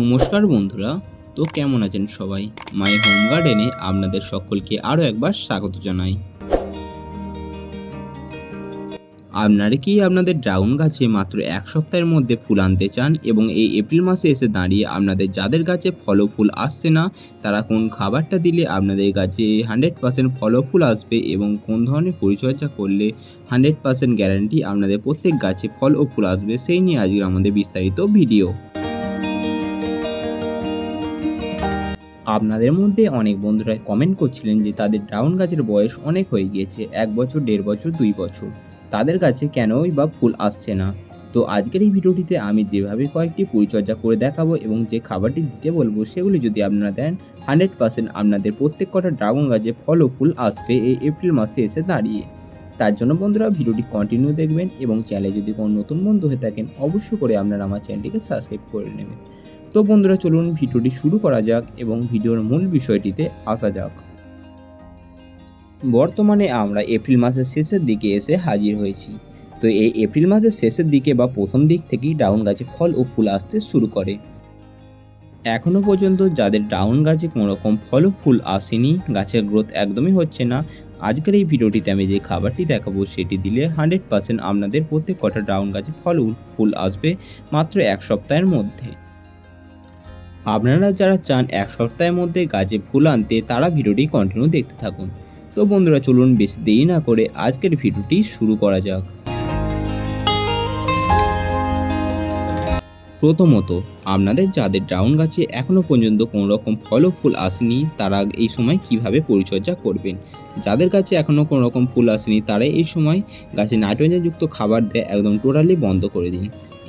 নমস্কার বন্ধুরা, তো কেমন আছেন সবাই? মাই হোম গার্ডেনে আপনাদের সকলকে আরও একবার স্বাগত জানাই। আপনারা কি আপনাদের ড্রাগন গাছে মাত্র এক সপ্তাহের মধ্যে ফুল আনতে চান এবং এই এপ্রিল মাসে এসে দাঁড়িয়ে আপনাদের যাদের গাছে ফল ফুল আসছে না, তারা কোন খাবারটা দিলে আপনাদের গাছে হান্ড্রেড পার্সেন্ট ফল ফুল আসবে এবং কোন ধরনের পরিচর্যা করলে হান্ড্রেড পার্সেন্ট গ্যারান্টি আপনাদের প্রত্যেক গাছে ফল ও ফুল আসবে, সেই নিয়ে আজকে আমাদের বিস্তারিত ভিডিও। আপনাদের মধ্যে অনেক বন্ধুরা কমেন্ট করছিলেন যে তাদের ড্রাগন গাছের বয়স অনেক হয়ে গিয়েছে, এক বছর, দেড় বছর, দুই বছর। তাদের কাছে কেনই বা ফুল আসছে না? তো আজকের এই ভিডিওটিতে আমি যেভাবে কয়েকটি পরিচর্যা করে দেখাবো এবং যে খাবারটি দিতে বলব, সেগুলি যদি আপনারা দেন হান্ড্রেড পার্সেন্ট আপনাদের প্রত্যেক কটা ড্রাগন গাছে ফল ও ফুল আসবে এই এপ্রিল মাসে এসে দাঁড়িয়ে। তার জন্য বন্ধুরা ভিডিওটি কন্টিনিউ দেখবেন এবং চ্যানেলে যদি কোনো নতুন বন্ধু হয়ে থাকেন, অবশ্যই করে আপনারা আমার চ্যানেলটিকে সাবস্ক্রাইব করে নেবেন। তো বন্ধুরা, চলুন ভিডিওটি শুরু করা যাক এবং ভিডিওর মূল বিষয়টিতে আসা যাক। বর্তমানে আমরা এপ্রিল মাসের শেষের দিকে এসে হাজির হয়েছি। তো এই এপ্রিল মাসের শেষের দিকে বা প্রথম দিক থেকেই ডাউন গাছে ফল ও ফুল আসতে শুরু করে। এখনও পর্যন্ত যাদের ডাউন গাছে কোনো রকম ফল ও ফুল আসেনি, গাছের গ্রোথ একদমই হচ্ছে না, আজকের এই ভিডিওটিতে আমি যে খাবারটি দেখাবো সেটি দিলে হান্ড্রেড পার্সেন্ট আপনাদের প্রত্যেক কটা ডাউন গাছে ফল ফুল আসবে মাত্র এক সপ্তাহের মধ্যে। আপনারা যারা চান এক সপ্তাহের মধ্যে গাছে ফুল আনতে, তারা ভিডিওটি কন্টিনিউ দেখতে থাকুন। তো বন্ধুরা, চলুন বেশি দেরি না করে আজকের ভিডিওটি শুরু করা যাক। প্রথমত, আপনাদের যাদের ডাউন গাছে এখনও পর্যন্ত কোনো রকম ফল ফুল আসেনি, তারা এই সময় কীভাবে পরিচর্যা করবেন? যাদের কাছে এখনও কোনো রকম ফুল আসেনি, তারা এই সময় গাছে নাইট্রোজেনযুক্ত খাবার দেয় একদম টোটালি বন্ধ করে দিন।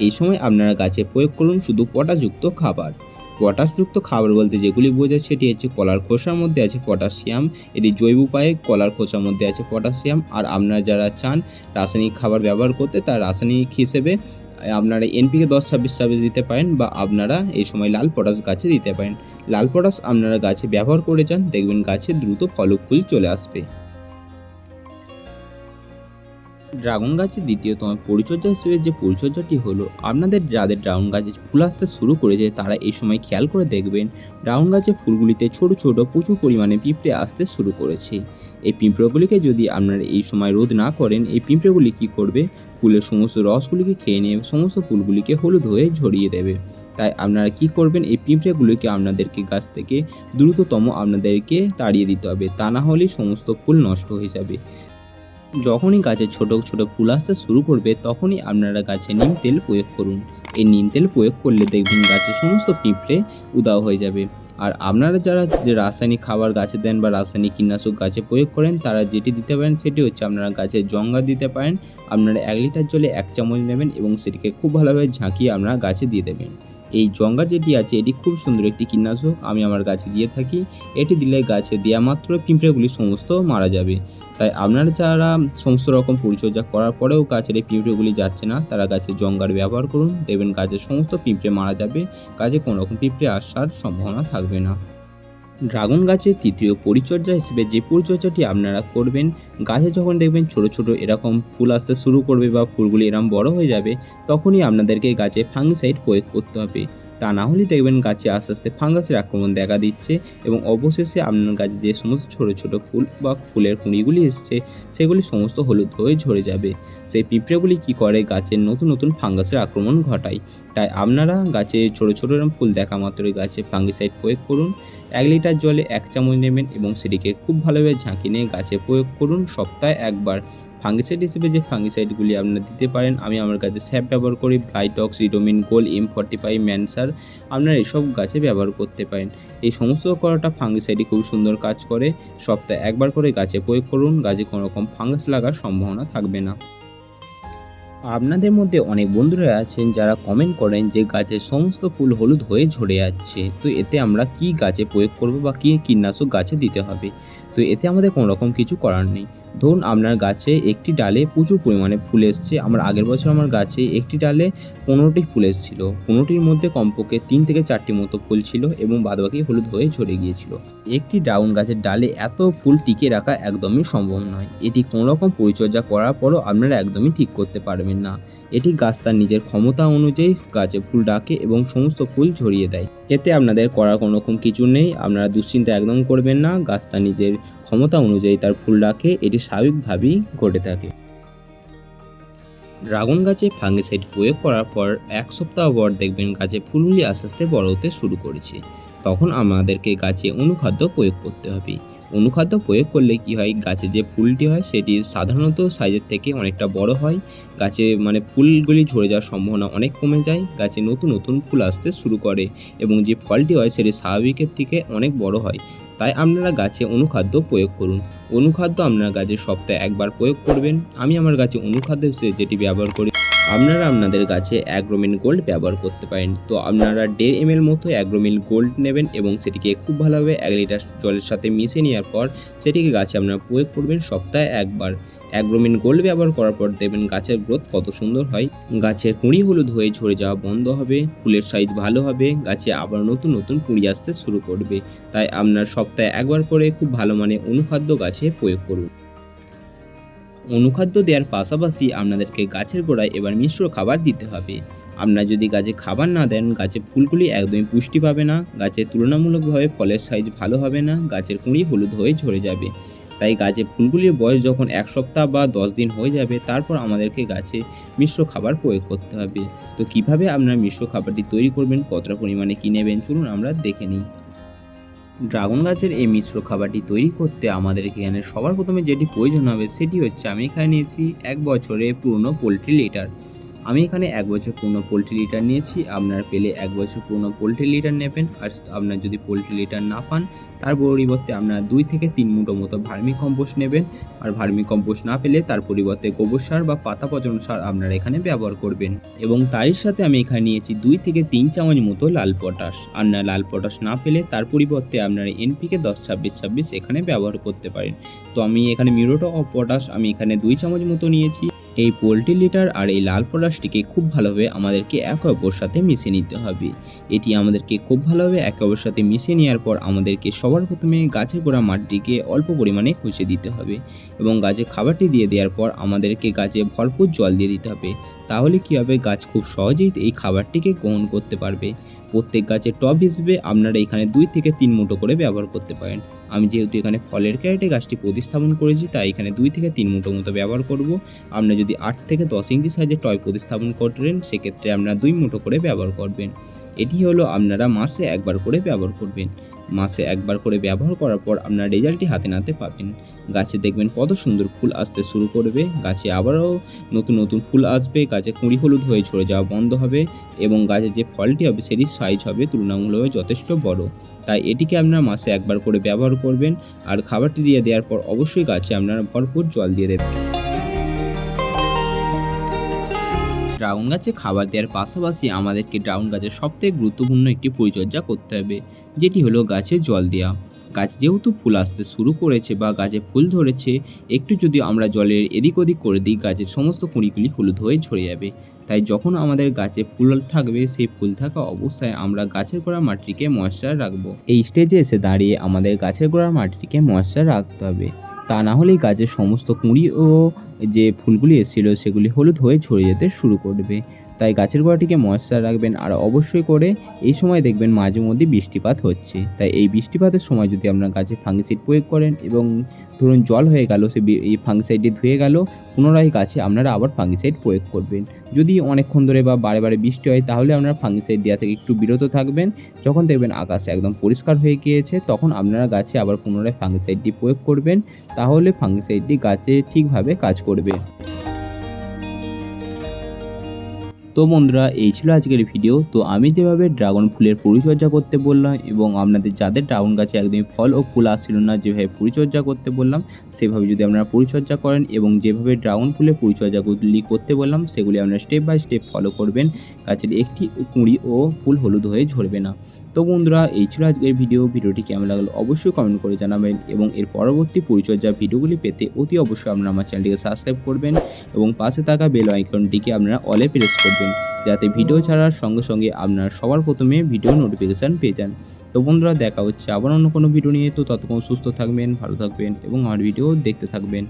এই সময় আপনারা গাছে প্রয়োগ করুন শুধু পটাশযুক্ত খাবার। পটাশযুক্ত খাবার বলতে যেগুলি বোঝায় সেটি হচ্ছে কলার খোসার মধ্যে আছে পটাশিয়াম, এটি জৈব উপায়ে কলার খোসার মধ্যে আছে পটাশিয়াম, আর আপনারা যারা চান রাসায়নিক খাবার ব্যবহার করতে তার রাসায়নিক হিসেবে আপনারা এনপিকে দশ ছাব্বিশ ছাব্বিশ দিতে পারেন বা আপনারা এই সময় লাল পটাশ গাছে দিতে পারেন। লাল পটাশ আপনারা গাছে ব্যবহার করে যান, দেখবেন গাছে দ্রুত ফল ফুল চলে আসবে। ড্রাগন গাছের দ্বিতীয়তম পরিচর্যা হিসেবে যে পরিচর্যাটি হলো, আপনাদের যাদের ড্রাগন গাছে ফুল আসতে শুরু করেছে, তারা এই সময় খেয়াল করে দেখবেন, ড্রাগন গাছের ফুলগুলিতে ছোট ছোট প্রচুর পরিমাণে পিঁপড়ে আসতে শুরু করেছে। এই পিঁপড়েগুলিকে যদি আপনারা এই সময় রোধ না করেন, এই পিঁপড়েগুলি কী করবে? ফুলের সমস্ত রসগুলিকে খেয়ে নিয়ে সমস্ত ফুলগুলিকে হলুদ হয়ে ঝরিয়ে দেবে। তাই আপনারা কি করবেন? এই পিঁপড়েগুলিকে আপনাদেরকে গাছ থেকে দ্রুততম আপনাদেরকে তাড়িয়ে দিতে হবে। তা না হলে সমস্ত ফুল নষ্ট হয়ে যাবে। যখনই গাছে ছোট ছোট ফুল আসতে শুরু করবে, তখনই আপনারা গাছে নিম তেল প্রয়োগ করুন। এই নিম তেল প্রয়োগ করলে দেখবেন গাছের সমস্ত পিঁপড়ে উদাও হয়ে যাবে। আর আপনারা যারা যে রাসায়নিক খাবার গাছে দেন বা রাসায়নিক কীটনাশক গাছে প্রয়োগ করেন, তারা যেটি দিতে পারেন সেটি হচ্ছে আপনারা গাছে জঙ্গা দিতে পারেন। আপনারা এক লিটার জলে এক চামচ নেবেন এবং সেটিকে খুব ভালোভাবে ঝাঁকিয়ে আপনারা গাছে দিয়ে দেবেন। এই জঙ্গা যেটি আছে, এটি খুব সুন্দর একটি কীটনাশক। আমি আমার গাছে দিয়ে থাকি, এটি দিলে গাছে দেওয়া মাত্র পিঁপড়েগুলি সমস্ত মারা যাবে। তাই আপনারা যারা সমস্ত রকম পরিচর্যা করার পরেও গাছের এই পিঁপড়েগুলি যাচ্ছে না, তারা গাছে জঙ্গার ব্যবহার করুন। দেখবেন গাছের সমস্ত পিঁপড়ে মারা যাবে, গাছে কোনো রকম পিঁপড়ে আসার সম্ভাবনা থাকবে না। ড্রাগন গাছের তৃতীয় পরিচর্যা হিসেবে যে পরিচর্যাটি আপনারা করবেন, গাছে যখন দেখবেন ছোট ছোট এরকম ফুল আসতে শুরু করবে বা ফুলগুলি এরকম বড় হয়ে যাবে, তখনই আপনাদেরকে গাছে ফাঙ্গিসাইড প্রয়োগ করতে হবে। তা না হলে দেখবেন গাছে আস্তে আস্তে ফাঙ্গাসের আক্রমণ দেখা দিচ্ছে এবং অবশেষে আপনার গাছে যে সমস্ত ছোট ছোট ফুল বা ফুলের কুঁড়িগুলি এসছে, সেগুলি সমস্ত হলুদ হয়ে ঝরে যাবে। সেই পিঁপড়েগুলি কি করে গাছের নতুন নতুন ফাঙ্গাসের আক্রমণ ঘটায়? তাই আপনারা গাছে ছোট ছোট এরকম ফুল দেখা মাত্রই গাছে ফাঙ্গিসাইড প্রয়োগ করুন। এক লিটার জলে এক চামচ নেবেন এবং সেটিকে খুব ভালোভাবে ঝাঁকি নিয়ে গাছে প্রয়োগ করুন সপ্তাহে একবার। ফাঙ্গিসাইড হিসেবে যে ফাঙ্গিসাইডগুলি আপনারা দিতে পারেন, আমি আমার গাছে স্যাপ ব্যবহার করি Blitox Ridomil gold M forty five ম্যানসার আপনারা এসব গাছে ব্যবহার করতে পারেন। এই সমস্ত করাটা ফাঙ্গিসাইডই খুব সুন্দর কাজ করে। সপ্তাহে একবার করে গাছে প্রয়োগ করুন, গাছে কোনো রকম ফাঙ্গাস লাগার সম্ভাবনা থাকবে না। আপনাদের মধ্যে অনেক বন্ধুরা আছেন যারা কমেন্ট করেন যে গাছের সমস্ত ফুল হলুদ হয়ে ঝরে যাচ্ছে। তো এতে আমরা কি গাছে প্রয়োগ করব বা কী কীটনাশক গাছে দিতে হবে? তো এতে আমাদের কোনো রকম কিছু করার নেই। ধরুন আপনার গাছে একটি ডালে প্রচুর পরিমাণে ফুল এসছে, আমার আগের বছর আমার গাছে একটি ডালে পনেরোটি ফুল এসেছিল। পনেরোটির মধ্যে কমপক্ষে তিন থেকে চারটি মতো ফুল ছিল এবং বাদবাকি হলুদ হয়ে ঝরে গিয়েছিল। একটি ড্রাগন গাছের ডালে এত ফুল টিকে রাখা একদমই সম্ভব নয়। এটি কোনো রকম পরিচর্যা করার পরও আপনারা একদমই ঠিক করতে পারবেন না। এটি গাছ তার নিজের ক্ষমতা অনুযায়ী গাছে ফুল ডাকে এবং সমস্ত ফুল ঝরিয়ে দেয়। এতে আপনাদের করার কোনো রকম কিছু নেই, আপনারা দুশ্চিন্তা একদম করবেন না। গাছ তার নিজের ক্ষমতা অনুযায়ী তার ফুল ডাকে, এটি স্বাভাবিকভাবেই ঘটে থাকে। ড্রাগন গাছে ফাঙ্গিসাইড প্রয়োগ করার পর এক সপ্তাহ পর দেখবেন গাছে ফুলগুলি আস্তে আস্তে বড় হতে শুরু করেছে। তখন আমাদেরকে গাছে অনুখাদ্য প্রয়োগ করতে হবে। অনুখাদ্য প্রয়োগ করলে কি হয়? গাছে যে ফুলটি হয়, সেটি সাধারণত সাইজের থেকে অনেকটা বড় হয়। গাছে মানে ফুলগুলি ঝরে যাওয়ার সম্ভাবনা অনেক কমে যায়। গাছে নতুন নতুন ফুল আসতে শুরু করে এবং যে ফলটি হয়, সেটি স্বাভাবিকের থেকে অনেক বড় হয়। তাই আপনারা গাছে অনুখাদ্য প্রয়োগ করুন। অনুখাদ্য আপনার গাছে সপ্তাহে একবার প্রয়োগ করবেন। আমি আমার গাছে অনুখাদ্য হিসেবে যেটি ব্যবহার করি, আপনারা আপনাদের গাছে অ্যাগ্রোমিন গোল্ড ব্যবহার করতে পারেন। তো আপনারা দেড় এম মতো অ্যাগ্রোমিন গোল্ড নেবেন এবং সেটিকে খুব ভালোভাবে এক লিটার জলের সাথে মিশিয়ে নেওয়ার পর সেটিকে গাছে আপনারা প্রয়োগ করবেন সপ্তাহে একবার। অ্যাগ্রোমিন গোল্ড ব্যবহার করার পর দেখবেন গাছের গ্রোথ কত সুন্দর হয়। গাছের কুঁড়ি হলুদ হয়ে ঝরে যাওয়া বন্ধ হবে, ফুলের সাইজ ভালো হবে, গাছে আবার নতুন নতুন কুঁড়ি আসতে শুরু করবে। তাই আপনার সপ্তাহে একবার করে খুব ভালো মানে অনুখাদ্য গাছে প্রয়োগ করুন। অনুখাদ্য দেওয়ার পাশাপাশি আপনাদেরকে গাছের গোড়ায় এবার মিশ্র খাবার দিতে হবে। আপনারা যদি গাছে খাবার না দেন, গাছে ফুলগুলি একদমই পুষ্টি পাবে না গাছের তুলনামূলকভাবে ফলের সাইজ ভালো হবে না, গাছের কুঁড়ি হলুদ হয়ে ঝরে যাবে। তাই গাছে ফুলগুলির বয়স যখন এক সপ্তাহ বা দশ দিন হয়ে যাবে, তারপর আমাদেরকে গাছে মিশ্র খাবার প্রয়োগ করতে হবে। তো কীভাবে আপনারা মিশ্র খাবারটি তৈরি করবেন, কতটা পরিমাণে কী নেবেন, চলুন আমরা দেখে নিই। ড্রাগন গাছের এই মিশ্র খাবারটি তৈরি করতে আমাদের এখানে সবার প্রথমে যেটি প্রয়োজন হবে, সেটি হচ্ছে আমি এখানে নিয়েছি এক বছরে পুরনো পোলট্রি লিটার। আমি এখানে এক বছর পুরনো পোলট্রি লিটার নিয়েছি, আপনার পেলে এক বছর পুরনো পোলট্রি লিটার নেবেন। আর আপনার যদি পোলট্রি লিটার না পান, তার পরিবর্তে আপনারা দুই থেকে তিন মুঠো মতো ভার্মি কম্পোস্ট নেবেন। আর ভার্মি কম্পোস্ট না পেলে তার পরিবর্তে গোবর সার বা পাতা পচন সার আপনারা এখানে ব্যবহার করবেন। এবং তারই সাথে আমি এখানে নিয়েছি দুই থেকে তিন চামচ মতো লাল পটাশ। আর না, লাল পটাশ না পেলে তার পরিবর্তে আপনারা এনপিকে দশ, ছাব্বিশ ছাব্বিশ এখানে ব্যবহার করতে পারেন। তো আমি এখানে মিউরোটো অফ পটাশ আমি এখানে দুই চামচ মতো নিয়েছি। এই পোলট্রি লিটার আর এই লাল পটাশটিকে খুব ভালোভাবে আমাদেরকে একে অপর সাথে মিশিয়ে নিতে হবে। এটি আমাদেরকে খুব ভালোভাবে একে অপর সাথে মিশিয়ে নেওয়ার পর আমাদেরকে সবার প্রথমে গাছের গোড়া মাটিকে অল্প পরিমাণে খুঁজে দিতে হবে এবং গাছে খাবারটি দিয়ে দেওয়ার পর আমাদেরকে গাছে ভরপুর জল দিয়ে দিতে হবে। তাহলে কী হবে? গাছ খুব সহজেই এই খাবারটিকে গ্রহণ করতে পারবে। প্রত্যেক গাছের টপ হিসেবে আপনারা এখানে দুই থেকে তিন মুঠো করে ব্যবহার করতে পারেন। আমি যেহেতু এখানে ফলের ক্যারেটে গাছটি প্রতিস্থাপন করেছি, তাই এখানে দুই থেকে তিন মুঠো মতো ব্যবহার করব। আপনারা যদি আট থেকে দশ ইঞ্চি সাইজের টয় প্রতিস্থাপন করেন, সেক্ষেত্রে আপনারা দুই মুঠো করে ব্যবহার করবেন। এটি হলো আপনারা মাসে একবার করে ব্যবহার করবেন। মাসে একবার করে ব্যবহার করার পর আপনার রেজাল্টটি হাতে নাতে পাবেন। গাছে দেখবেন কত সুন্দর ফুল আসতে শুরু করবে। গাছে আবারও নতুন নতুন ফুল আসবে। গাছে কুঁড়ি হলুদ হয়ে ঝরে যাওয়া বন্ধ হবে এবং গাছে যে ফলটি হবে সেটির সাইজ হবে তুলনামূলকভাবে যথেষ্ট বড়। তাই এটিকে আপনারা মাসে একবার করে ব্যবহার করবেন। আর খাবারটি দিয়ে দেওয়ার পর অবশ্যই গাছে আপনারা ভরপুর জল দিয়ে দেবেন। ড্রাগন গাছে খাবার দেওয়ার পাশাপাশি আমাদেরকে ড্রাগন গাছের সবথেকে গুরুত্বপূর্ণ একটি পরিচর্যা করতে হবে, যেটি হলো গাছে জল দেওয়া গাছ যেহেতু ফুল আসতে শুরু করেছে বা গাছে ফুল ধরেছে, একটু যদি আমরা জলের এদিক ওদিক করে দিই, গাছের সমস্ত কুঁড়িগুলি হলুদ হয়ে ঝরে যাবে। তাই যখন আমাদের গাছে ফুল থাকবে, সেই ফুল থাকা অবস্থায় আমরা গাছের গোড়া মাটিকে ময়শ্চার রাখব। এই স্টেজে এসে দাঁড়িয়ে আমাদের গাছের গোড়া মাটিকে ময়শ্চার রাখতে হবে। তা না হলেই গাছের সমস্ত কুঁড়ি ও যে ফুলগুলি এসেছিল সেগুলি হলুদ হয়ে ঝরে যেতে শুরু করবে। তাই গাছের গোড়াটিকে ময়শ্চার রাখবেন আর অবশ্যই করে এই সময় দেখবেন মাঝে মধ্যে বৃষ্টিপাত হচ্ছে। তাই এই বৃষ্টিপাতের সময় যদি আপনার গাছে ফাঙ্গিসাইড প্রয়োগ করেন এবং ধরুন জল হয়ে গেল, সে এই ফাঙ্গিসাইডটি ধুয়ে গেল, পুনরায় গাছে আপনারা আবার ফাঙ্গিসাইড প্রয়োগ করবেন। যদি অনেকক্ষণ ধরে বা বারে বারে বৃষ্টি হয়, তাহলে আপনারা ফাঙ্গিসাইড দেওয়া থেকে একটু বিরত থাকবেন। যখন দেখবেন আকাশ একদম পরিষ্কার হয়ে গিয়েছে, তখন আপনারা গাছে আবার পুনরায় ফাঙ্গিসাইডটি প্রয়োগ করবেন। তাহলে ফাঙ্গিসাইডটি গাছে ঠিকভাবে কাজ করবে। তো বন্ধুরা, এই ছিল আজকের ভিডিও তো আমি যেভাবে ড্রাগন ফুলের পরিচর্যা করতে বললাম এবং আপনাদের যাদের ড্রাগন গাছে একদমই ফল ও ফুল আসছিল না, যেভাবে পরিচর্যা করতে বললাম, সেভাবে যদি আপনারা পরিচর্যা করেন এবং যেভাবে ড্রাগন ফুলের পরিচর্যাগুলি করতে বললাম, সেগুলি আপনারা স্টেপ বাই স্টেপ ফলো করবেন। গাছের একটি কুঁড়ি ও ফুল হলুদ হয়ে ঝরবে না। তো বন্ধুরা, এই ছিল আজকের ভিডিও ভিডিওটি কেমন লাগল অবশ্যই কমেন্ট করে জানাবেন এবং এর পরবর্তী পরিচর্যা ভিডিওগুলি পেতে অতি অবশ্যই আপনারা আমার চ্যানেলটিকে সাবস্ক্রাইব করবেন এবং পাশে থাকা বেল আইকনটিকে আপনারা অলে প্রেস করবেন যাতে ভিডিও ছাড়ার সঙ্গে সঙ্গে আপনারা সবার প্রথমে ভিডিও নোটিফিকেশান পেয়ে যান। তো বন্ধুরা, দেখা হচ্ছে আবার অন্য কোনো ভিডিও নিয়ে। তো ততক্ষণ সুস্থ থাকবেন, ভালো থাকবেন এবং আমার ভিডিও দেখতে থাকবেন।